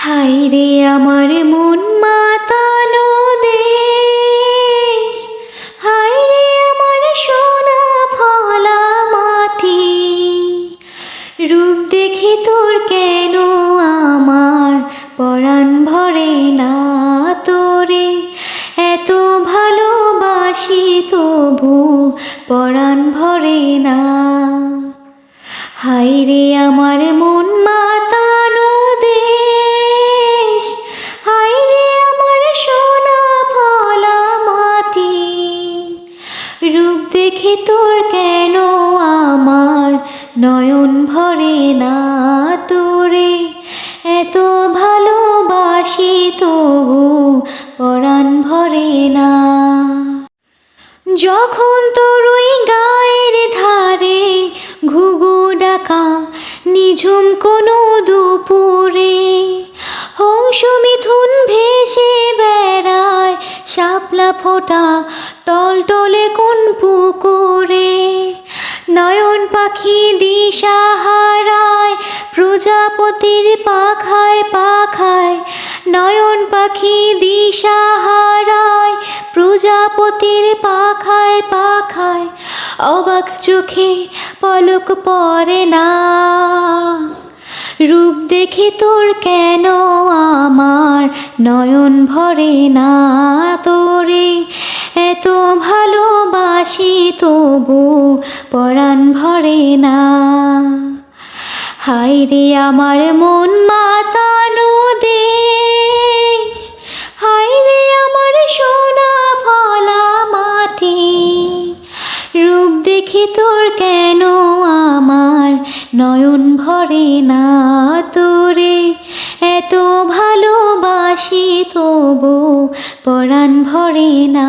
High রে আমার মন মাতানো দেশ হাই রে আমার সোনা ফলা মাটি। রূপ দেখি তোর কেন আমার পরাণ ভরে না তোরে? এত ভালোবাসি তবু পরাণ ভরে না। হাই রে আমার মন মাতানো দেখে তোর কেন আমার নয়ন ভরে না তোরে? এত ভালোবাসি তবু পরাণ ভরে না। যখন তোর ওই গায়ের ধারে ঘুঘু ডাকা নিঝুম কোনো দুপুরে, হংস মিথুন ভেসে বেড়ায়, শাপলা ফোটা প্রজাপতির পাখায় পাখায়, নয়ন পাখি দিশা হারায়, প্রজাপতির পাখায় পাখায়, অবাক চোখে পলক পড়ে না। রূপ দেখে তোর কেন আমার নয়ন ভরে না তোরে? এত ভালোবাসি তবু পরাণ ভরে না। হাই রে আমার মন মাতানো দেশ হাই রে আমার সোনা ফলা মাটি। রূপ দেখে তোর কেন আমার নয়ন ভরে না তোরে? এত ভালোবাসি তবু পরাণ ভরে না।